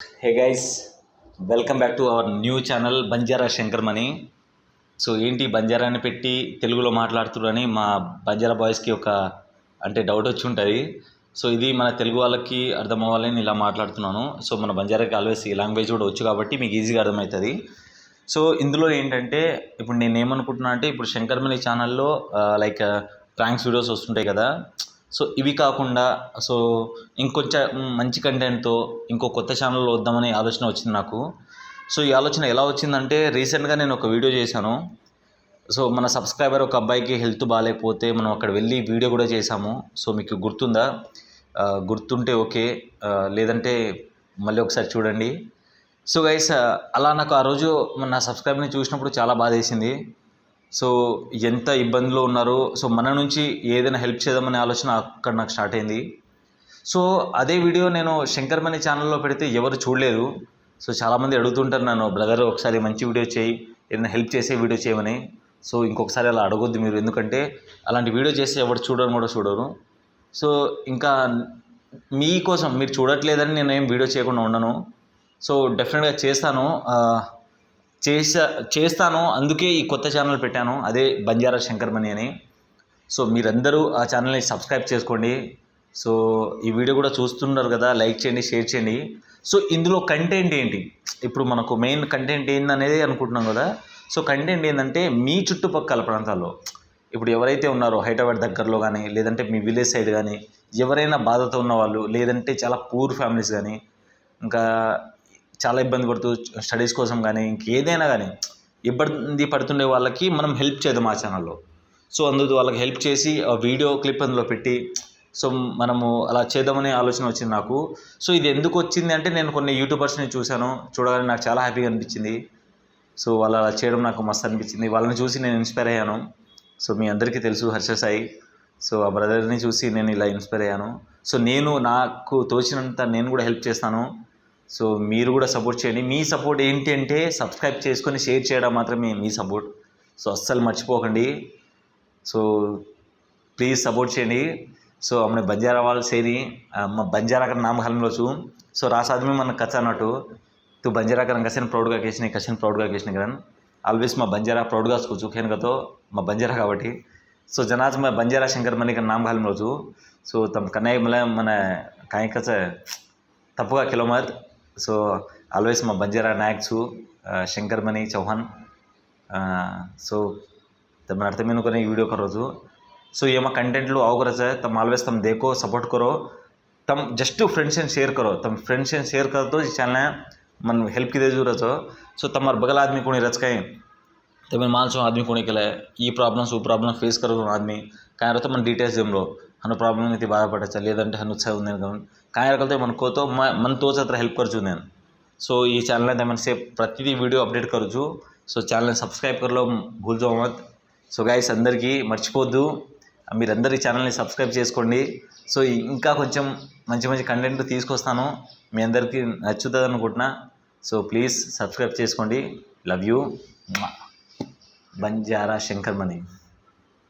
Hey guys welcome back to our new channel Banjara Shankar Mani so ఏంటి బంజారాని పెట్టి తెలుగులో మాట్లాడుతున్నారని మా బంజారా బాయ్స్కి ఒక అంటే డౌట్ వచ్చి ఉంటుంది. సో ఇది మన తెలుగు వాళ్ళకి అర్థం అవ్వాలని ఇలా మాట్లాడుతున్నాను. సో మన బంజారాకి ఆల్వేస్ ఈ లాంగ్వేజ్ కూడా వచ్చు కాబట్టి మీకు ఈజీగా అర్థమవుతుంది. సో ఇందులో ఏంటంటే ఇప్పుడు నేను ఏమనుకుంటున్నా అంటే ఇప్పుడు శంకర్ మణి ఛానల్లో లైక్ ప్రాంక్స్ వీడియోస్ వస్తుంటాయి కదా. సో ఇవి కాకుండా సో ఇంకొంచెం మంచి కంటెంట్తో ఇంకో కొత్త ఛానల్లో వద్దామనే ఆలోచన వచ్చింది నాకు. సో ఈ ఆలోచన ఎలా వచ్చిందంటే రీసెంట్గా నేను ఒక వీడియో చేశాను. సో మన సబ్స్క్రైబర్ ఒక అబ్బాయికి హెల్త్ బాగాలేకపోతే మనం అక్కడ వెళ్ళి వీడియో కూడా చేశాము. సో మీకు గుర్తుందా? గుర్తుంటే ఓకే. లేదంటే మళ్ళీ ఒకసారి చూడండి. సో గైస్ అలా నాకు ఆ రోజు నా సబ్స్క్రైబర్ని చూసినప్పుడు చాలా బాధ వేసింది సో ఎంత ఇబ్బందులు ఉన్నారో సో మన నుంచి ఏదైనా హెల్ప్ చేద్దామనే ఆలోచన అక్కడ నాకు స్టార్ట్ అయింది. సో అదే వీడియో నేను శంకర్ మనీ ఛానల్లో పెడితే ఎవరు చూడలేదు. సో చాలామంది అడుగుతుంటారు నన్ను బ్రదర్ ఒకసారి మంచి వీడియో చేయి ఏదైనా హెల్ప్ చేసే వీడియో చేయమని. సో ఇంకొకసారి అలా అడగొద్దు మీరు ఎందుకంటే అలాంటి వీడియో చేస్తే ఎవరు చూడరు కూడా చూడరు. సో ఇంకా మీకోసం మీరు చూడట్లేదని నేను ఏం వీడియో చేయకుండా ఉండను. సో డెఫినెట్గా చేస్తాను. చేసా చేస్తాను. అందుకే ఈ కొత్త ఛానల్ పెట్టాను. అదే బంజారా శంకర్ మణి అని. సో మీరందరూ ఆ ఛానల్ని సబ్స్క్రైబ్ చేసుకోండి. సో ఈ వీడియో కూడా చూస్తున్నారు కదా లైక్ చేయండి షేర్ చేయండి. సో ఇందులో కంటెంట్ ఏంటి? ఇప్పుడు మనకు మెయిన్ కంటెంట్ ఏందనేది అనుకుంటున్నాం కదా. సో కంటెంట్ ఏంటంటే మీ చుట్టుపక్కల ప్రాంతాల్లో. ఇప్పుడు ఎవరైతే ఉన్నారో హైదరాబాద్ దగ్గరలో కానీ లేదంటే మీ విలేజ్ సైడ్ కానీ ఎవరైనా బాధతో ఉన్న వాళ్ళు లేదంటే చాలా పూర్ ఫ్యామిలీస్ కానీ ఇంకా చాలా ఇబ్బంది పడుతూ స్టడీస్ కోసం కానీ ఇంకేదైనా కానీ ఇబ్బంది పడుతుండే వాళ్ళకి మనం హెల్ప్ చేద్దాం ఆ ఛానల్లో సో అందుకు వాళ్ళకి హెల్ప్ చేసి ఆ వీడియో క్లిప్ అందులో పెట్టి సో మనము అలా చేద్దామనే ఆలోచన వచ్చింది నాకు. సో ఇది ఎందుకు వచ్చింది అంటే నేను కొన్ని యూట్యూబర్స్ని చూశాను. చూడగానే నాకు చాలా హ్యాపీగా అనిపించింది. సో వాళ్ళు అలా చేయడం నాకు మస్తు అనిపించింది. వాళ్ళని చూసి నేను ఇన్స్పైర్ అయ్యాను. సో మీ అందరికీ తెలుసు హర్ష సాయి. సో ఆ బ్రదర్ని చూసి నేను ఇలా ఇన్స్పైర్ అయ్యాను. సో నేను నాకు తోచినంత నేను కూడా హెల్ప్ చేస్తాను. సో మీరు కూడా సపోర్ట్ చేయండి. మీ సపోర్ట్ ఏంటి అంటే సబ్స్క్రైబ్ చేసుకొని షేర్ చేయడం మాత్రమే మీ సపోర్ట్ సో అస్సలు మర్చిపోకండి. సో ప్లీజ్ సపోర్ట్ చేయండి. సో అమ్మ బంజారా వాళ్ళు సేరి అమ్మ బంజారా కన్నా నామహలంలోచు సో రాసాదమే మన కథ అన్నట్టు. తు బంజారా కన్నా కసిన ప్రౌడ్గా కేసిన కసిన ప్రౌడ్గా కేసిన కదా. ఆల్వేస్ మా బంజారా ప్రౌడ్గా కూర్చుకేను కతో మా బంజారా కాబట్టి. సో జనాజ్ మా బంజారా శంకర్ మణిక నామహలం చూ సో తమ కన్నయ్య మన కాయ కథ తప్పుగా కిలోమత్ సో ఆల్వేస్ మా బంజారా నాయక్సు శంకర్మణి చౌహాన్ సో తమ అర్థమైన కొన్ని వీడియో కరోజు సో ఏ మా కంటెంట్లు అవగరచ తమ ఆల్వేస్ తమ దేకో సపోర్ట్ కరో తమ జస్ట్ ఫ్రెండ్స్ అండ్ शेयर करो तम फ्रेंड्स एंड शेयर करो तो चैनल मन हेल्प की जरूर रचो सो तमार बगल आदमी कोणी रच काय तमें मानसो आदमी कोणी केलाय ई प्रॉब्लम्स ऊ प्रॉब्लम फेस करतो आदमी काय राहतो मन डिटेल्स जमलो అను ప్రాబ్లం అయితే బాధపడచ్చా? లేదంటే ಹನ್ನು ఉత్సాహం ఉంది అనుకోండి కానీ మన కోతో మన తోచ హత్ర హెల్ప్ కరచు నేను. సో ఈ ఛానల్ అయితే మన సేఫ్ ప్రతిదీ వీడియో అప్డేట్ కరచు. సో ఛానల్ని సబ్స్క్రైబ్ కరలో భూల్జో మత్ సో గాయస్ అందరికీ మర్చిపోద్దు. మీరందరూ ఛానల్ని సబ్స్క్రైబ్ చేసుకోండి. సో ఇంకా కొంచెం మంచి మంచి కంటెంట్ తీసుకొస్తాను. మీ అందరికీ నచ్చుతుంది అనుకుంటున్నా. సో ప్లీజ్ సబ్స్క్రైబ్ చేసుకోండి. Love you Banjara Shankar Mani